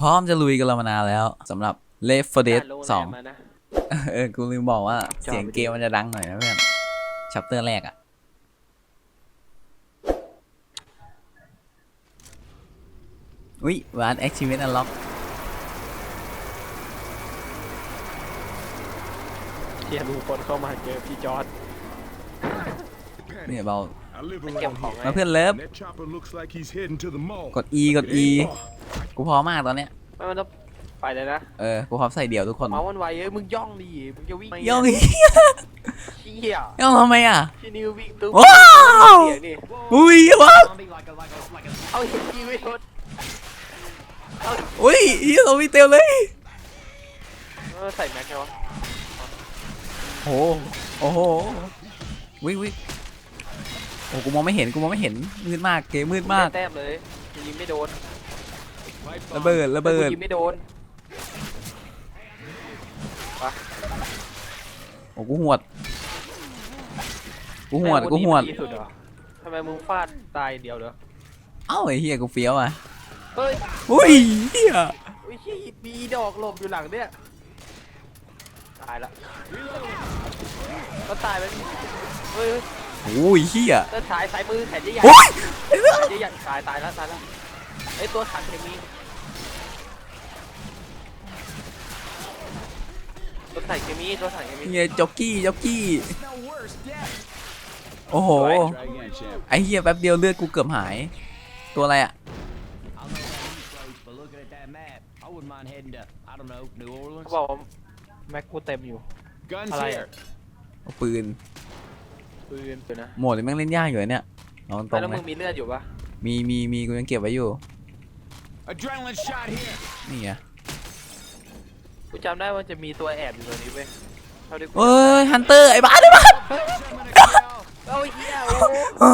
พร้อมจะลุยกันแล้วมานานแล้วสำหรับ Left 4 Dead โรงแรม2มานะเออ กูลืมบอกว่าจอเสียงไปดิเกมมันจะดังหน่อยนะเพื่อนชัปเตอร์แรกอะอุ้ยวาน Achievement Unlock เทียดูคนเข้ามาเจอพี่จอร์ดเนี่ยเบา I live เก็บ around ของ here. ไงมาเพื่อนเลิฟ And that chopper looks like he's heading to the mall. กด E กด E Hey, กูพร้อมมากตอนเนี้ย ไม่มันต้องไปเลยนะเออ กูพร้อมใส่เดี่ยวทุกคน เมาส์มันไวเอ้ยมึงย่องดิมึงจะวิ่งย่องไเฮียเหี้ยย่องทำไมอะ พี่นิววิ่งตึ้งว้าวเสียงนี่อุ้ยวะเอาเห็นพี่ไม่ทนเอาอุ้ยเฮียเรามีเต็มเลยเออใส่แม็กซ์ไงวะโอ้โหโอ้โหวิวิ โอ้กูมองไม่เห็นกูมองไม่เห็นมืดมากเกมมืดมากแต้มเลยยิงไม่โดนระเบิดระเบิดยิงไม่โดนโอ้กูหวดกูหวดกูหวดแม่งนนี้มันดีสุดเหรอทำไมมึงฟาดตายเดียวเหรอเอ้าไอ้เฮียกูเฟี้ยวอะเฮ้ยอุ้ยเฮียอุ้ยชี้มีดอกหลบอยู่หลังเนี่ยตายละก็ตายไปเฮ้ยเฮ้ย โอ้ยเฮียเลือดสายสายมือแขนใหญ่ๆโอ้ยแขนใหญ่ๆตายตายแล้วตายแล้วไอ้ตัวขังเคมีตัวใส่เคมีตัวใส่เคมีเฮียจ็อกกี้จ็อกกี้ โอ้โหสวย Try again, champ. ไอ้เฮียแป๊บเดียวเลือดกูเกือบหาย ตัวอะไรอะ I don't know where he's close, but looking at that map, I wouldn't mind heading to, I don't know, New เขา Orleans. บอกว่าแม็กกูเต็มอยู่ Guns Alright. here. เอาปืน ปืนปืนนะโหมดนี้แม่งเล่นยากอยู่นะเนี่ยเอาตรไม่งแล้วๆมึนะงมีเลือดอยู่ปะมีมีมีกูยังเก็บไว้อยู่ Adrenaline shot here. นี่ไงกูจำได้ว่าจะมีตัวแอบอยู่ตัวนี้เว้ยเท่าที่กูเอ้ยฮันเตอร์ไอ้บ้าไอ้บ้าเอ้ยเหี้ยโอ้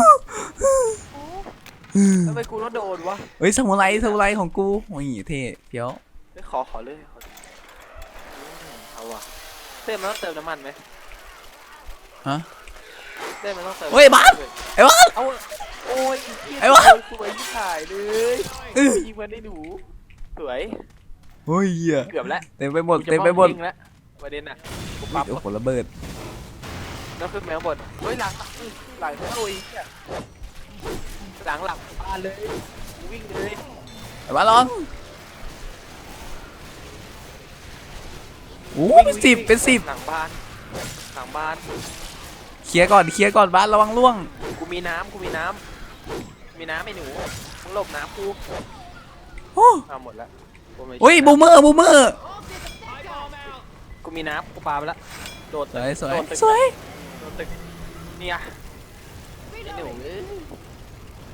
ทำไมกูต้องโดนวะเฮ้ยสมุไรสมุไรของกูโอ้ยเท่เพี้ยวเฮ้ยขอขอเลยขออืมเอาว่ะเต้มันต้องเติมน้ำมันไหมฮะเต้มันต้องเติมเฮ้ยบ้านไอ้บ้าเอาโอ้ยไอ้วะ สวยที่ถ่ายเลยเออยิงมันได้หนูสวยเฮ้ยเหี้ยเกือบแล้วเต็มไปหมดกูจะเต็มไปหมดวิ่งแล้วประเด็นน่ะกูอุ๊ปั๊ยบโอ้โหระเบิดแล้วขึ้นแมวบนเฮ้ยหลังหลังหลังโอ้ยเหี้ยหลังหลังบ้านเลยวิ่งเลยไอ้บ้าร้อนโอ้เป็นสิบเป็นสิบหลังบ้านหลังบ้าน เคลียร์ก่อนเคลียร์ก่อนบ้านระวังล่วง กูมีน้ำกูมีน้ำมีน้ำไอ้หนูมึงหลบน้ำกูโอ้เอาหมดแล้วกูไม่อุ้ยบูมเมอร์บูมเมอร์กูมีน้ำกูปาไปแล้วโดดสตึกวยสวยโดดตึกสวยโดดตึกเนี่ยไอ้หนูเอ้ย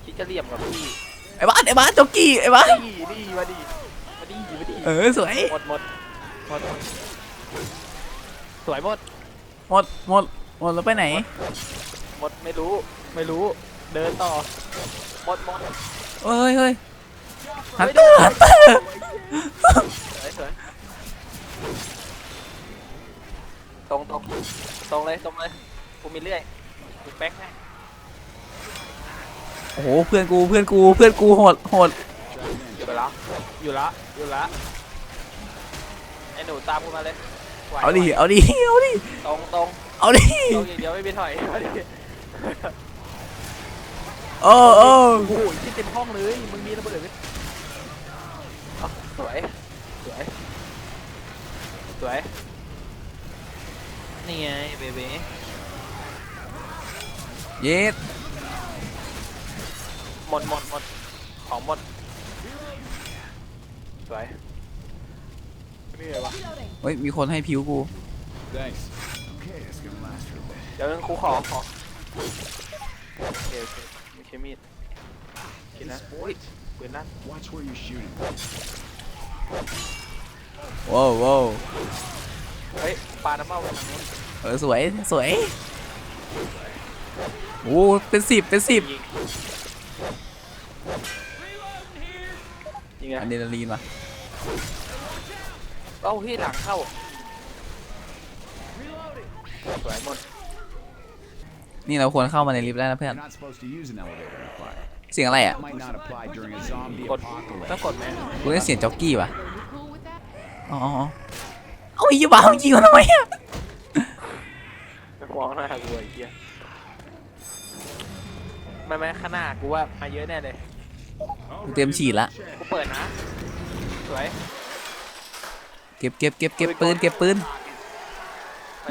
คิดจะเหลี่ยมกับพี่ไอ้บ้านไอ้บ้านจ็อกกี้ไอ้บ้านดีดีมาดีมาดีมาดีเออสวยหมดหมดหมดหมดสวยหมดหมดหมดห มดแล้วไปไหนหมดไม่รู้ไม่รู้ เดินต่อหมดหมดเฮ้ยเฮ้ยฮันเตอร์ฮันเตอร์สวยสวยตรงตรงตรงเลยตรงเลยกูมีเลื่อยกูแป๊กให้โอ้โหเพื่อนกูเพื่อนกูเพื่อนกูโหดโหดอยู่ละอยู่ละอยู่ละไอ้หนูตามกูมาเลยเอาดิเอาดิเอาดิตรงตรง เอาดิตรงอย่างเดียวไม่มีถอยเอาดิโอ้โอ้โอ้โหที่เต็มห้องเลย มึงมีระเบิดไหมอะสวย สวย สวย นี่ไงเบเบ้เย็ดหมดหมดหมดของหมด สวย นี่ไงวะ เฮ้ย มีคนให้ผิวกู Thanks. Okay, it's gonna last for a bit. เดี๋ยวนึงครูขอขอโอเคโอเคไม่ใช่มีดคิดนะโอ้ยปืนนั่น Watch where you're shooting. ว้าวว้าวเฮ้ยปาน้ำเมาไปทางนู้นเออสวยสวยโอ้เป็นสิบเป็นสิบยิงยิงไงอะดรีนาลีนว่ะเอ้าที่หลังเข้าสวยหมด นี่เราควรเข้ามาในลิฟต์ได้นะเพื่อน You're not supposed to use an elevator in a fire. เสียงอะไรอะ Might not apply during a zombie กด apocalypse. ต้องกดไหมกูได้เสียงจ็อกกี้ว่ะ Elevator อ๋ออ๋อเอาไอ้ยี่บ้ามึงยิงมันทำไมอะไปฟ้องหน้ากูไอ้เหี้ยไม่ไม่ข้างหน้ากูว่ามาเยอะแน่เลยกูเตรียมฉีดละกูเปิดนะสวยเก็บเก็บเก็บเก็บปืนเก็บปืน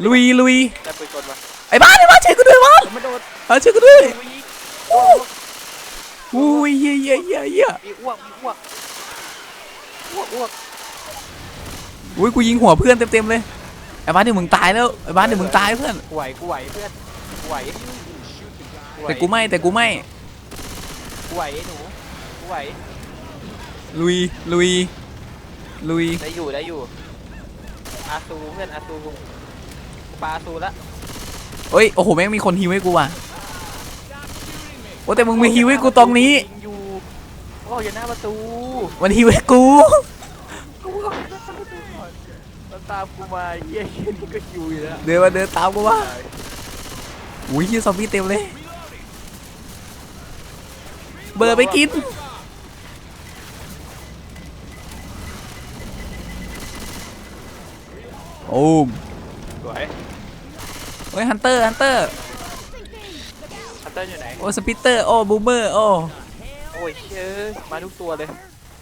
ลุยลุยได้ปืนกลมา ไอ้บ้านไอ้บ้านช่วยกูด้วยบ้านไม่โดนเอาช่วยกูด้วยมีอุ้ยเหี้ยเหี้ยเหี้ยเหี้ยมีอ้วกมีอ้วกอ้วกอ้วกอุ้ยกูยิงหัวเพื่อนเต็มๆเลยไอ้บ้านเดี๋ยวมึงตายแล้วไอ้บ้านเดี๋ยวมึงตายเพื่อนกูไหวกูไหวเพื่อนกูไหวไหวแต่กูไม่แต่กูไม่กูไหวไอ้หนูกูไหวลุยลุยลุยได้อยู่ได้อยู่อาซูเพื่อนอาซูปลาอาซูละ เอ้ย โอ้โห แม่งมีคนฮิวให้กูว่ะโอ้แต่มึงมีฮิวให้กูตรงนี้ยิงอยู่โอ้ยอย่าหน้าประตูมันฮิวให้กูกูก็มันตามกูมาเฮียเฮียนี่ก็อยู่อยู่แล้วเดินมาเดินตามกูว่าอุ้ยเหี้ยซอมบี้เต็มเลย เบอร์ไปกินโอ้มสวย เฮ้ยฮันเตอร์ฮันเตอร์ฮันเตอร์อยู่ไหน โอ้สปิตเตอร์โอ้บูมเมอร์โอ้โอ้ยเชื่อมาทุกตัวเลย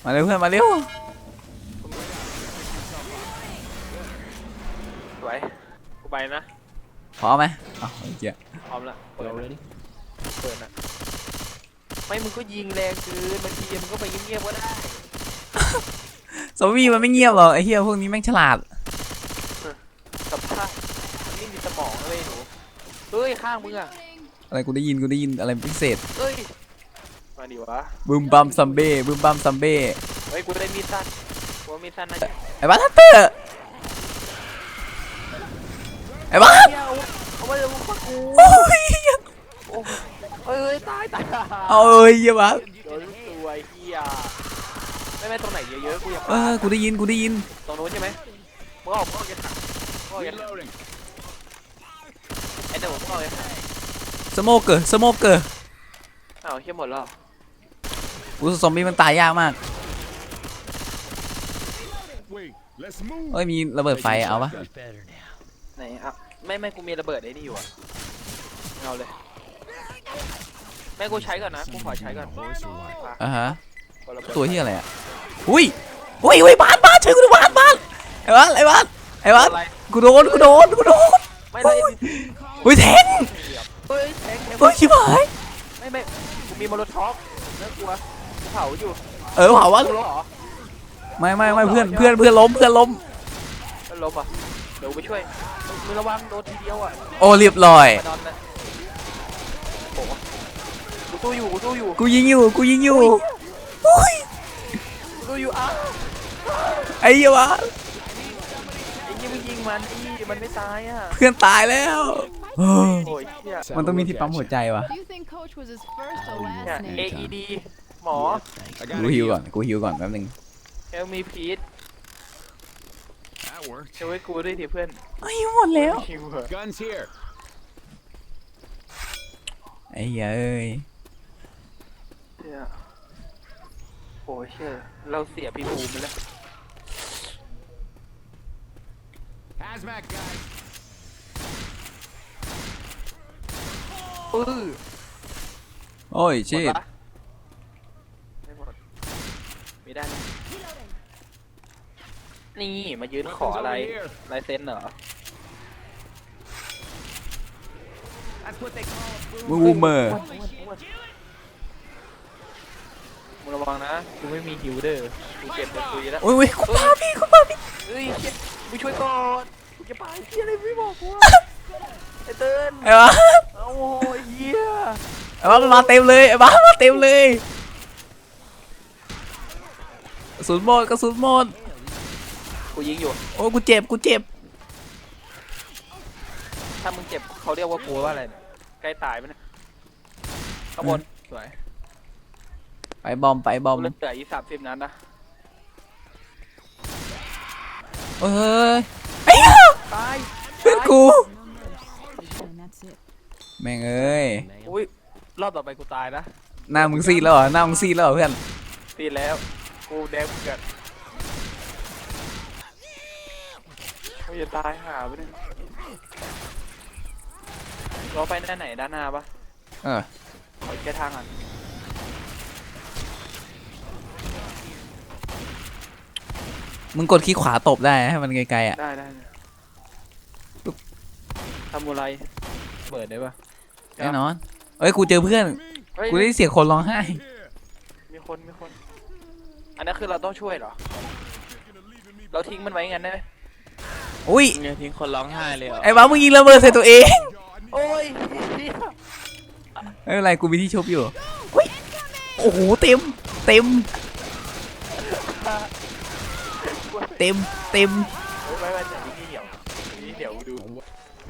มาเร็วเพื่อนมาเร็วสวยกูไปนะ พร้อมไหมอ้าวไอ้เหี้ยพร้อมละเปิด Y'all นะ ready? เปิดนะไม่มึงก็ยิงแรงเกินบางทีมึงก็ไปเงียบๆก็ได้ซอมบี้มันไม่เงียบหรอกไอ้เหี้ยพวกนี้แม่งฉลาด สัมภาษณ์มันไม่มีสมองเลยหนู เฮ้ยข้างมึงอะอะไรกูได้ยินกูได้ยินอะไรพิเศษเฮ้ยมาดิวะบึมบัมซัมเบ้บึมบัมซัมเบ้เฮ้ยกูได้มีดสั้นกูว่ามีดสั้นนะไอ้บ้านฮันเตอร์ไอ้บ้านเหี้ยเอาเอาไว้เลยมึงฟังกูโอ้ยโอ้เฮ้ยเฮ้ยตายตายเอาเอ้ยเหี้ยบ้านโดนลูกตัวไอ้เหี้ยไม่ไม่ตรงไหนเยอะๆกูอยากเออกูได้ยินกูได้ยินตรงนู้นใช่ไหมมึงออกมึงออกยันถังมึงออกยันถัง Reloading. ไอ้เดี๋ยวมึงออกยันถังสโมเกอร์สโมเกอร์อ้าวเหี้ยหมดแล้วกูซอมบี้มันตายยากมาก Wait, let's move. เอ้ยมีระเบิดไฟเอาปะ Much better now. ไหนอะไม่ไม่กูมีระเบิดไอ้นี่อยู่อะเอาเลยแม่กูใช้ก่อนนะกูขอใช้ก่อน Horse or what? อะฮะขอระเบิดตัวที่อะไรอะอุ้ยอุ้ยอุ้ยบ้านบ้านช่วยกูด้วยบ้านบ้านไอ้บ้านไอ้บ้านไอ้บ้านอะไรกูโดนกูโดนกูโดน ไม่เลยอุ้ยแทงเฮ้ยแทงแทงเฮ้ยชิบหายไม่ไม่กูมีมอลท็อปน่ากลัวกูเผาอยู่เออเผาวะกูรู้เหรอไม่ไม่ไม่เพื่อนเพื่อนเพื่อนล้มเพื่อนล้มมันลบอะเดี๋ยวกูไปช่วยมือระวังโดนทีเดียวอะโอ้เรียบร้อยมานอนนะโอ้โหกูตู้อยู่กูตู้อยู่กูยิงอยู่กูยิงอยู่อุ้ยกูตู้อยู่อ้าวไอ้เหี้ยวะ ไอ้ยี่มึงยิงมันอีมันไม่ตายอะ เพื่อนตายแล้ว โอ้ยเหี้ยมันต้องมีที่ปั๊มหัวใจวะ Do you think Coach was his first or เนี่ย last name? AED หมอ I กู got ฮิวก่อน กูฮิวก่อนแป๊บนึงเฮลมีพีท That worked. ช่วยกูด้วยดิเพื่อนฮิวหมดแล้วฮิวเหอ Guns here. ไอ้เหี้ยเอ้ยเนี่ยโอ้ยเชื่อเราเสียพี่ภูมิไปแล้ว Hazmat guys. ปื้อโอ้ยหมชิดดปะไม่หมดไม่ได้นะนี่มายืนขออะไรลายเซ็นเหรอ That's what they call a มูวูเมอร์มึงระวังนะกูไม่มีฮิวเดอร์กูเก็บเป็นตุยแล้วโอ้ยโอ้ยคุณป้าพี่คุณป้าพี่เฮ้ยเชี่ย มึงช่วยก่อนกูจะไปเฮียอะไรไม่บอกกูอะไอ้เติ้ลไอ้บ้าเอาโอ้ยเฮียไอ้บ้ามันมาเต็มเลยไอ้บ้ามาเต็มเลยกระสุนหมดกระสุนหมดกูยิงอยู่ โอ้ยกูเจ็บกูเจ็บถ้ามึงเจ็บเขาเรียกว่ากูว่าอะไรเนี่ยใกล้ตายไหมเนี่ยข้างบนสวยไปบอมไปบอมกูเหลืออีกสามสิบนัดนะ เอ้ยไอ้เหี้ยตายเพื่อนกู And that's it. แม่งเอ้ย man. อุ้ยรอบต่อไปกูตายนะหน้ามึงซีดแล้วเหรอหน้ามึงซีดแล้วเหรอเพื่อน ตีแล้ว กูแดงเหมือนกันกูจะตายหาไปเนี่ยเราไปด้านไหนด้านหน้าปะเออ ขอแค่ทางอะ มึงกดคลิกขวาตบได้ให้มันไกลๆอะได้ได้ได้ทำอะไรเปิดได้ปะแน่นอน เอ้ยกูเจอเพื่อน เฮ้ยกูได้ยินเสียงคนร้องไห้ มีคนมีคน อันนั้นคือเราต้องช่วยเหรอ เราทิ้งมันไว้งั้นได้ไหมอุ้ยเนี่ยทิ้งคนร้องไห้เลยเหรอไอ้บ้ามึงยิงระเบิดใส่ตัวเอง โอ้ยไม่เป็นไรกูมีที่ชุบอยู่อุ้ยโอ้โหเต็ม เต็ม เต็มเต็มไม่ไม่แต่นี่เดี๋ยวนี่เดี๋ยวดู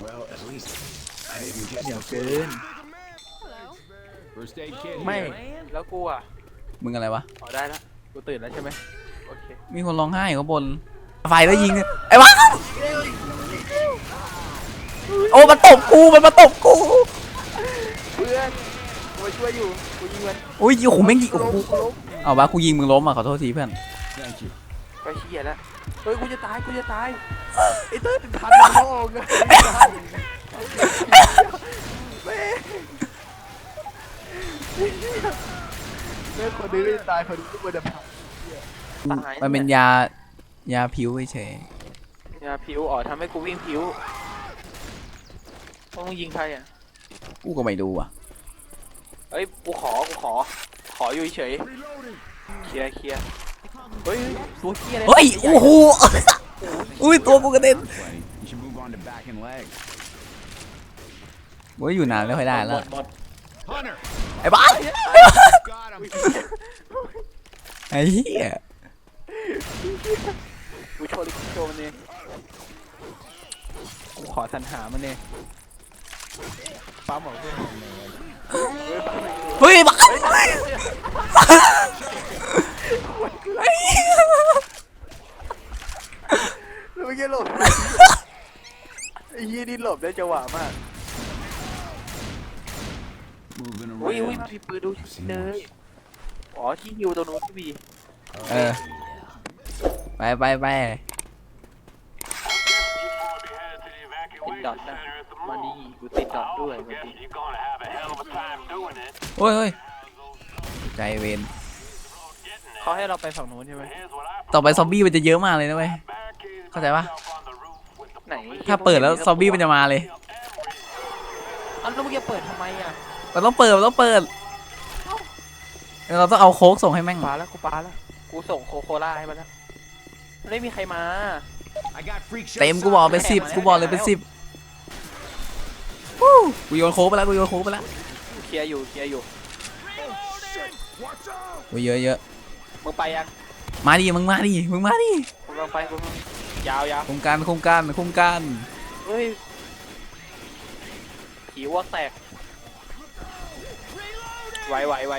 Well, at least I didn't get เดี๋ยวเกิน Hello. first aid kit. ไม่ here. แล้วกูอะมึงอะไรวะอ๋อได้ละกูตื่นแล้วใช่ไหมโอเคมีคนร้องไห้อยู่ข้างบน ไฟแล้วยิง ไอ้บ้าโอ้มันตบกูมันมาตบกูเพื่อนกูมาช่วยอยู่กูยิงมันอุ้ยโอ้โหแม่งยิงกูโอ้ล้โหมกูล้มเอาบ้ากูยิงมึงล้มอะขอโทษทีเพื่อน Thank you. ไปเชี่ยแล้วเฮ้ยกูจะตายกูจะตายไอ้เต้ยเป็นทันมันโลกเลยไม่ทันแม่แม่คนนี้ไม่ตายคนนี้ก็ไม่ได้ผ่านตายมันเป็นยายาผิวเฉยยาผิวอ๋อทำให้กูวิ่งผิวพวกมึงยิงใครอะๆกูก็ไม่ดูอะเอ้ยกูขอกูขอ ขออยู่เฉย Reloading. เคลียร์เคลียร์ เฮ้ยตัวเคลียร์เลยเฮ้ยโอ้โหอุ้ยตัวกูกระเด็น Plenty. You should move on to back and legs. กูอยู่นานไม่ค่อยได้หมแล้วดหมด Hunter. ไอ้บ้า Got him. ไอ้เหี้ยกูโชว์ลิกูโชว์มันเองกูขอสรรหามันเองปั๊มเหรอเพื่อนเฮ้ยปั๊มเลยเฮ้ยบ้า แล้วเมื่อกี้หลบไอ้ยี่นี่หลบได้จังหวะมาก Moving อุ้ยอุ้ย around. มีปืนดูเลยอ๋อที่ฮิวตรงนู้นที่มีเออ ไปไปไปติดดอทนะมานี่กูติดดอทด้วยมาดิโอ้ยเฮ้ยใจเวนเขาให้เราไปฝั่งนู้นใช่ไหมต่อไปซอมบี้มันจะเยอะมากเลยนะเว้ย เข้าใจปะไหนถ้าเปิดแล้วซอมบี้มันจะมาเลยอันแล้วมึงจะเปิดทำไมอะมันต้องเปิดมันต้องเปิดเราต้องเอาโค้กส่งให้แม่งปาแล้วกูปาแล้วกูส่งโคโคล่าให้มันแล้วไม่มีใครมา I got freak show. เต็มกูบอกเป็นสิบกูบอกเลยเป็นสิบวู้กูโยนโค้กไปแล้วกูโยนโค้กไปแล้วเคลียร์อยู่เคลียร์อยู่ Watch out. กูเยอะเยอะมึงไปยังมาดิมึงมาดิมึงมาดิกูกำลังไปกูกำลัง ยาวยาวโครงการโครงการโครงการเฮ้ยผีอ้วกแตกไหวไหวไหว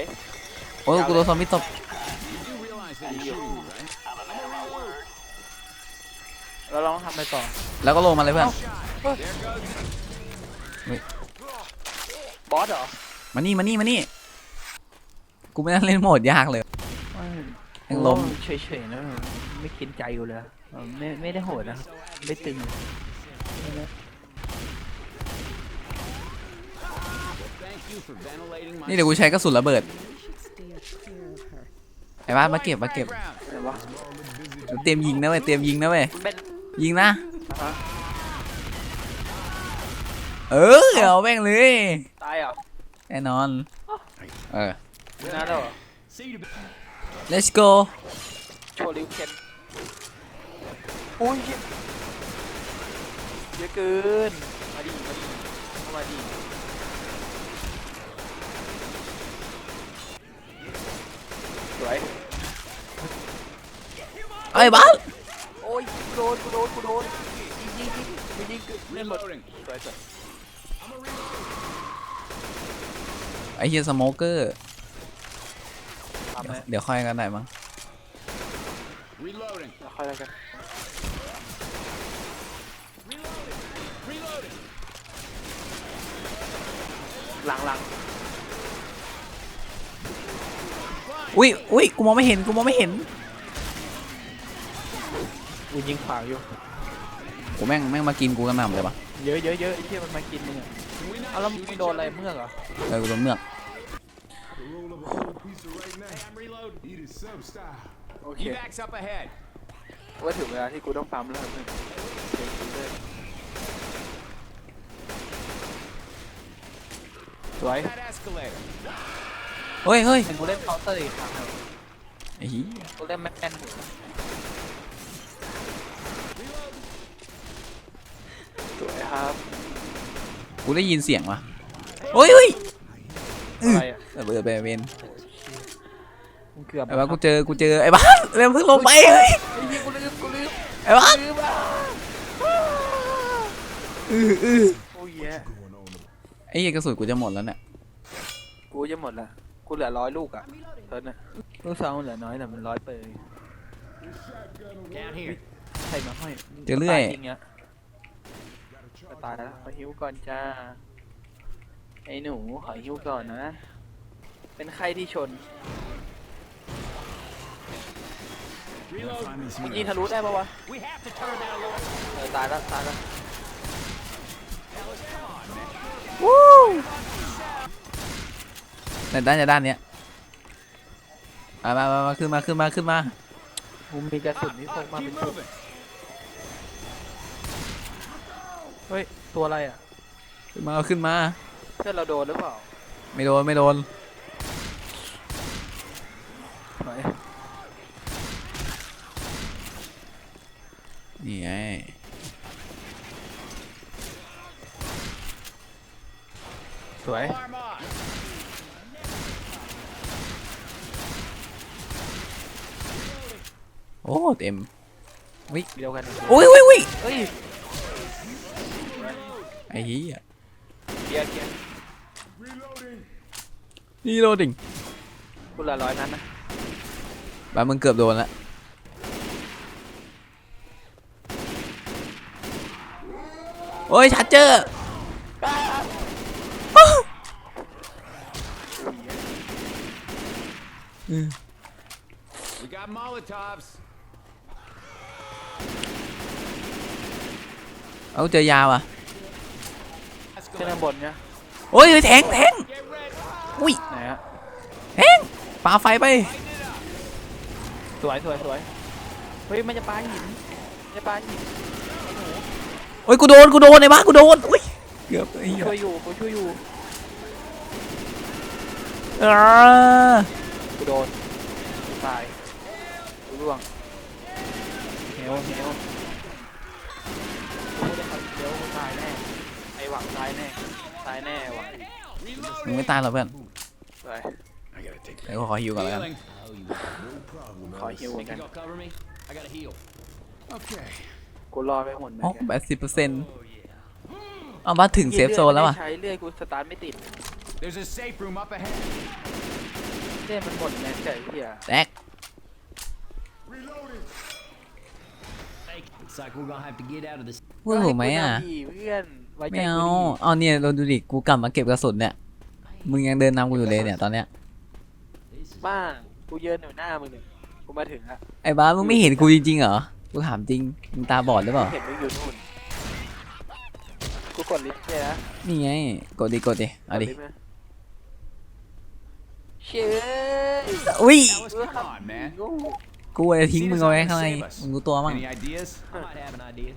โอ้ยกูโดนซอมบี้ตบ You do realize that you're shooting me, right? แล้วเราต้องทำอะไรต่อแล้วก็ลงมาเลยเพื่อนบอสเหรอมานี่มานี่มานี่กูไม่ได้เล่นโหมดยากเลยยังล้มเฉยๆนะไม่คิดใจกูเลยเออ ไม่ไม่ได้โหดนะไม่ตึง Thank you for ventilating my นี่เดี๋ยวกูใช้กระสุนระเบิด We should steer clear of her. ไอ้บ้านมาเก็บมาเก็บ background. อะไรวะเตรียมยิงนะเว้ยเตรียมยิงนะเว้ยมันเป็นยิงนะอะฮะเออเอาแม่งเลยตายเหรอแน่นอนเออชนะแล้วเหรอ See you. let's go โชว์ลิวเคน อุ้ยเหี้ยเยอะเกิน มาดิมาดิเข้ามาดิสวย เอ้ยบ้านโอ้ยกูโดนกูโดนกูโดนยิงยิงยิงยิงยิงเล่นหมด Reloading. สวยสวยไอ้เฮียสโมเกอร์ทำเลยเดี๋ยวค่อยกันได้มั้ง Reloading. แล้วค่อยแล้วกัน Reloading. หลังหลังอุ้ยอุ้ยกูมองไม่เห็นกูมองไม่เห็นกูยิงขวางอยู่กูแม่งแม่งมากินกูกันหนำเลยปะเยอะเยอะเยอะไอ้เหี้ยมันมากินมึงอะเอาแล้วมึงโดนอะไรเมือกเหรอเออกูโดนเมือก Roll up a whole pizza right now. I'm reloading. Eat it sub style. โอเค Evacs up ahead. ว่าถึงเวลาที่กูต้องปั๊มแล้วมึงเก่งกูเลย สวย That escalator. เฮ้ยเฮ้ยเห็นกูเล่นเคาน์เตอร์อีกครั้งหนึ่งไอ้เหี้ยกูเล่นแมนแมนสวยครับกูได้ยินเสียงวะเฮ้ยเฮ้ยอะไรอะระเบิดไปเวนมึงเกือบไอ้บ้าสกูเจอกูเจอไอ้บ้าสเร็วเพิ่งลงไปเฮ้ยไอ้เหี้ยกูลืมกูลืมไอ้บ้าสลืมอะอืออือ โอ้ยแย่ Going on over. ไอ้เหี้ยกระสุนกูจะหมดแล้วเนี่ยกูจะหมดละกูเหลือร้อยลูกอะเท่านั้นลูกซองมันเหลือน้อยแต่มันร้อยเปอร์ Down here. ใครมาห้อยเจอเรื่อย ตาจริงอะจะตายแล้วขอหิวก่อนจ้า ไอ้หนูขอหิวก่อนนะ เป็นใครที่ชนมึงยิงทะลุได้ปะวะ We have to turn that alarm. เออตายแล้วตายแล้ว ในด้านจะด้านเนี้ยมามามามาขึ้นมาขึ้นมาขึ้นมากูมีกระสุนนี่พกมาเป็น Keep ชุด moving. เฮ้ย ตัวอะไรอะขึ้นมาขึ้นมา เพื่อนเราโดนหรือเปล่า ไม่โดนไม่โดน ไหน นี่ไง ส วย Alarm off. โอ้เต็มเดียวกันอุ้ยอุ้ยอุ้ยเฮ้ยไอ้เหี้ยเกียร์เกียร์นี่โดนดิ่งกูเหลือร้อยนั้นนะบ้ามึงเกือบโดนละโอ้ยชัดเจอ We got Molotovs. เอาเจอยาวอะขึ้นข้างบนเนี่ยโอ้ยแทงแทง Get ready. อุ้ยไหนฮะแทงปาไฟไป สวยสวยสวยเฮ้ยมันจะปาหินมันจะปาหินโอ้ยกูโดนกูโดนไอ้บ้ากูโดนอุ้ยเกือบไอ้เหี้ยช่วยอยู่กูช่วยอยู่อ่า กูโดนกูตายกูร่วงเหวเหวกูไม่ได้ทำเดี๋ยวกูตายแน่ ไอหวังตายแน่ ตายแน่หวังมึงไม่ตายหรอกเพื่อนสวย I gotta take เดี๋ยวกูขอฮิวก่อนแล้วกัน Healing. Oh, you ขอฮิวเหมือน think กัน you gonna cover me? I gotta heal. Okay. กูรอไปหมดเลยอ๋อแปดสิบเปอร์เซ็นต์เอาบ้าถึงเซฟโซนแล้วอะ ใช้เลื่อยกูสตาร์ทไม่ติด There's a safe room up ahead. เลื่อยมันหมดแน่ใจเฮียแตก Hey, looks like we're gonna have to get out of this. พูดถูกไหมอะให้กูนำดีเพื่อนไว้ใจไม่เอา กูดิเอาเนี่ยเราดูดิ กูกลับมาเก็บกระสุนเนี่ย มึงยังเดินนำกูอยู่เลยเนี่ยตอนเนี้ย This is บ้ากูยืนอยู่หน้ามึงเนี่ยกูมาถึงละไอ้บ้าสมึงไม่เห็นกูจริงๆเหรอ กูถามจริง มึงตาบอดหรือเปล่า เห็นมึงอยู่นู่นกูกดลิฟต์เลยนะนี่ไง กดดิ กดดิ เอาดิ กลิฟต์นะ เชื่ออุ้ย Alice, come on, man. กูจะทิ้งมึงเอาไว้ข้างในมึงรู้ตัวมั้ง Any ideas? I might have an idea.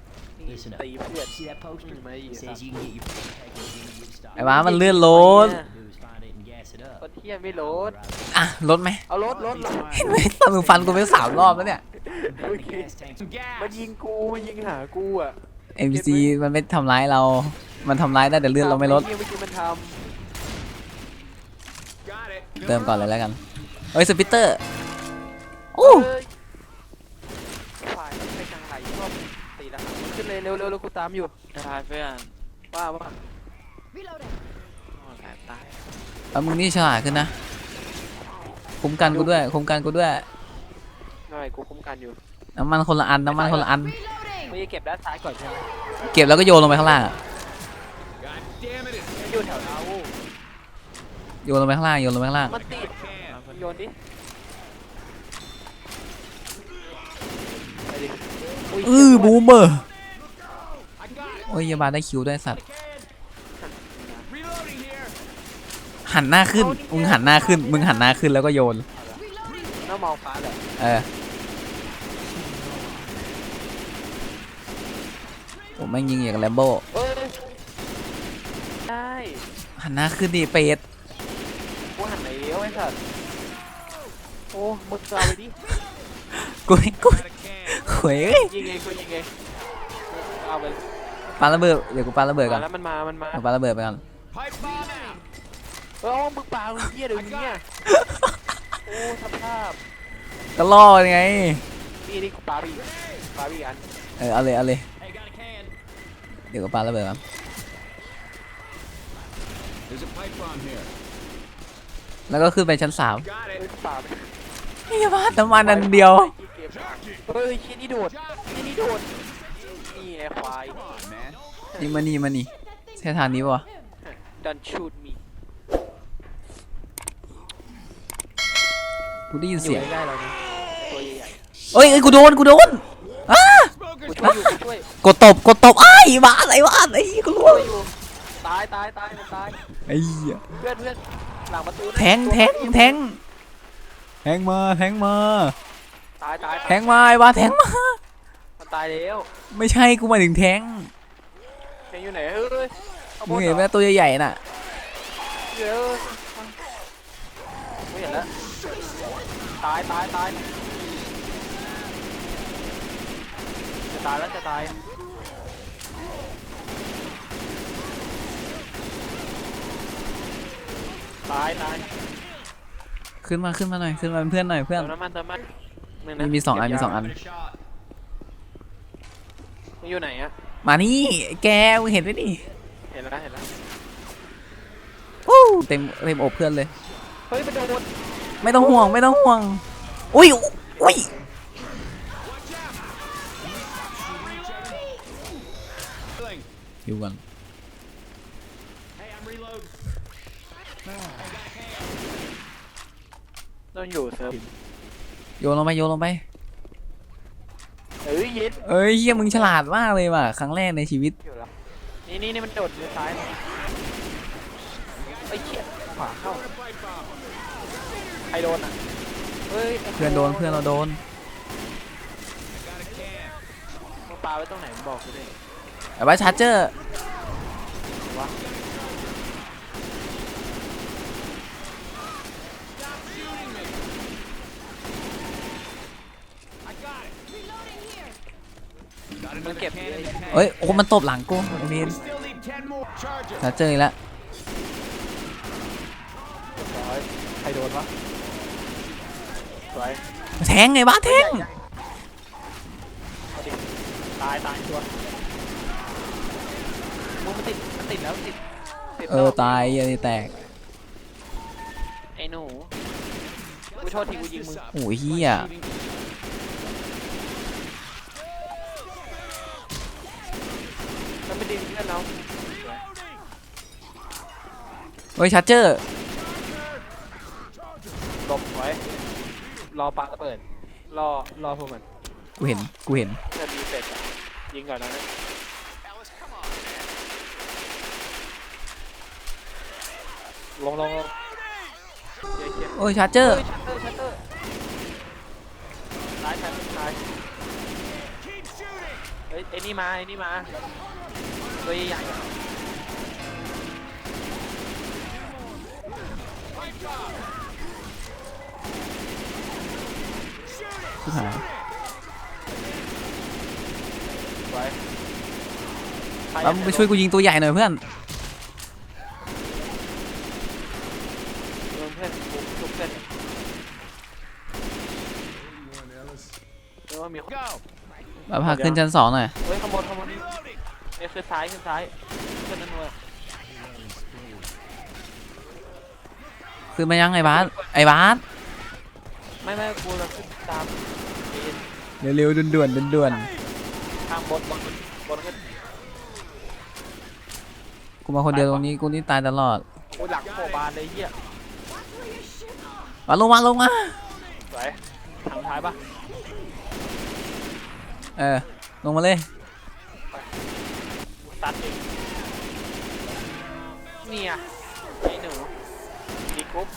Listen up. ตีเพื่อน See that poster? Mm, mate, It says you can get your package in Woodstock. ไอ้บ้าสมันเลื่อนรถ Do is find it and gas it up. คนเที่ยไม่รถอะรถไหมเอารถรถรถเห็นไหมตอนมึงฟันกูไปสามรอบแล้วเนี่ยโอเค Gas tanks. Some gas. มันยิงกูมันยิงหากูอะ NPC มันไม่ทำร้ายเรา มันทำร้ายได้แต่เลือดเราไม่ลดไอ้เหี้ยเมื่อกี้มันท Got it. เติมก่อนเลยแล้วกันเฮ้ยสปิตเตอร์ำโอ้เอ้ยฝ่ายมันไปทางไหนชอบตีละขึ้นเลยเร็วเร็วเร็วกูตามอยู่ตายเพื่อนว่าว่า Reloading. โอ้ยตายตายเอามึงนี่ฉลาดขึ้นนะคุ้มกันกูด้วยคุ้มกันกูด้วยไม่กูคุ้มกันอยู่น้ำมันคนละอันน้ำมันคนละอัน Reloading. ไม่ได้เก็บด้านซ้ายก่อนใช่ไหมเก็บแล้วก็โยนลงไปข้างล่างอะ God damn it. It's ไม่อยู่แถวเรา โยนลงไปข้างล่างโยนลงไปข้างล่างมันติด can. โยนดิไปดิอุ้ยเออบูมเบอร์โอ้ยยาบาได้คิวด้วยสัตว์ Reloading here. หันหน้าขึ้นมึงหันหน้าขึ้นมึงหันหน้าขึ้นแล้วก็โยนน้ามองฟ้าเลยเออผมแม่งยิงอย่างแลมโบ้เอ้ยได้หันหน้าขึ้นดิเป็ดกูหัน ไหนเลี้ยวไอ้สัตว์โอ้มึงจะเอาไปดิกูกู Got a can. หวยเอ้ยยิงเองกูยิงเองเอาไปปาระเบิดเดี๋ยวกูปาระเบิดก่อมานแล้วมันมา มันมากูปาระเบิดไปก่อน Pipe bomb out. เออมึงปามึงเหี้ยเดี๋ยวนี้อะโอ้สภาพก็ล่อไงนี่นี่กูปาไปอีกปาไปอีกอันเออเอาเลยเอาเลย Hey, got a can. เดี๋ยวกูปาระเบิดก่อน There's a pipe bomb here. แล้วก็ขึ้นไปชั้นสาม Got เฮ้ย it. ปาไปนี่บ้านน้ำมันอันเดียว เฮ้ยชิ้นนี้โดดชิ้นนี้โดด นี่ไอ้ควาย Come on, man. นี่มานี่มานี่ใช่ทางนี้ปะวะดันชูดมีกูได้ยินอยู่เสียงใกล้ๆเรานะตัวใหญ่เอ้ยเอ้ยกูโดนกูโดนอ้าๆกูช่วยอยู่กูช่วยกดตบกดตบไอ้ายบ้าอะไรวะไอ้กูรู้ช่วยอยู่ตายตายตายมันตาย ไอ้เหี้ยเพื่อนเพื่อน หลังประตูนะแทงแทงแทงแทงมาแทงมาตายตายแทงมาไอ้บ้าแทงมา มันตายแล้วไม่ใช่กูหมายถึงแทงแทงอยู่ไหนเฮ้ยข้างบมึงนเห็นไหมรอตัวใหญ่ๆน่ะเดี๋ยวไม่เห็นแล้วตายตายตายจะตายแล้วจะตาย ตายตายขึ้นมาขึ้นมาหน่อยขึ้นมาเป็นเพื่อนหน่อยเพื่อน เติมน้ำมันเติมน้ำมันหนึ่งมีนะมีสองอันมีสองอัน Give it a shot. มันอยู่ไหนอะมานี่แกมึงเห็นไหมนี่เห็นแล้วเห็นแล้ววู้เต็มเต็มอกเพื่อนเลย เฮ้ยมันโดนไม่ต้องห่วงไม่ต้องห่วง อุ้ยอุ้ย Healing. อยู่ก่อน Hey, I'm reloading. ต้องอยู่เซิร์ฟโยนลงไปโยนลงไป เอ้ยเย็ดเอ้ยเฮียมึงฉลาดมากเลยว่ะครั้งแรกในชีวิต อยู่แล้วนี่นี่นี่มันโดดมือซ้ายนะไอ้ยเชี่ยขวาเข้าใครโดนอะเฮ้ยไเพื่อนโดนเพื่อนเราโดน Got a can. มึงปาไว้ตรงไหนมึงบอกกูด้วยไอ้บ้าชาร์เจอร์ วะ มัน another เก็บ can in the tank. เอ้ย โอ้ มันตบหลังกูไอ้เบน Still need 10 more. Charger. ชาร์เจอร์อีกแล้วเรียบร้อยใครโดนวะสวยแทงไงบ้าแทงเอาดิตายตายตัวมึงมันติดมันติดแล้วติดติดเออ ตายเหี้ยันแตก ไอ้หนูกูโทษทีกูยิงมึงโอ้ยเฮีย มันไม่ดึงเพื่อนเราเฮ้ยชาร์เจอร์หลบไว้รอปาระเบิดรอรอพวกมันกูเห็นกูเห็นจะมีเป็ดอะยิงก่อนนะเนี่ยลงลงลงเย้เย้โอ้ยชาร์เจอเฮ้ร์ยชัตเตอร์ชัตเตอร์ซ้ายซ้ายซ้ายเฮ้ยไอ้นี่มาไอ้นี่มา ตัวใหญ่ๆอะชิบหายไว้แล้วไปช่วยกูยิงตัวใหญ่หน่อยเพื่อนเพื่อนเพื่อนกูชุบเพื่อน One, Ellis. เรียกว่ามีคนมาพาขึ้นชั้นสองหน่อยเฮ้ยขโมย ขโมยนี่คือซ้ายคือซ้ายขึ้นนั่นเลยขึ้นมายังไอ้บาสไอ้บาสไม่ไม่กูเราขึ้นตามปีนเร็วๆด่วนๆด่วนทางบนบนบนขึ้นๆกูมาคนเดียวตรงนี้กูนี่ตายตลอดกูหลังโผล่บานเลยเหี้ยมาลงมาลงมาสวยทางท้ายปะเออลงมาเลย ตัดเองเนี่ยไอ้หนูดีกรุ๊ป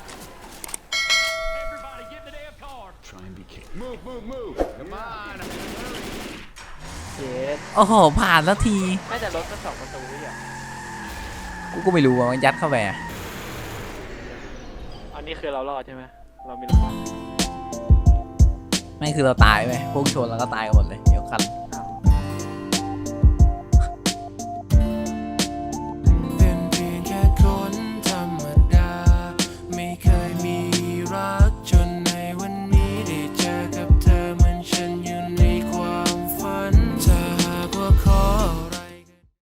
Everybody get in the damn car. Try and be careful. Move, move, move. Come on. I'm in a hurry. เจ็ดโอ้โห ผ่านแล้วทีไม่แต่รถมันสองประตูนี่อะกูก็ไม่รู้ว่ามันยัดเข้าไปอะอันนี้คือเรารอดใช่ไหมเรามีรถ ไม่คือเราตายไปพวกชนแล้วก็ตายกันหมดเลย เดี๋ยวคัน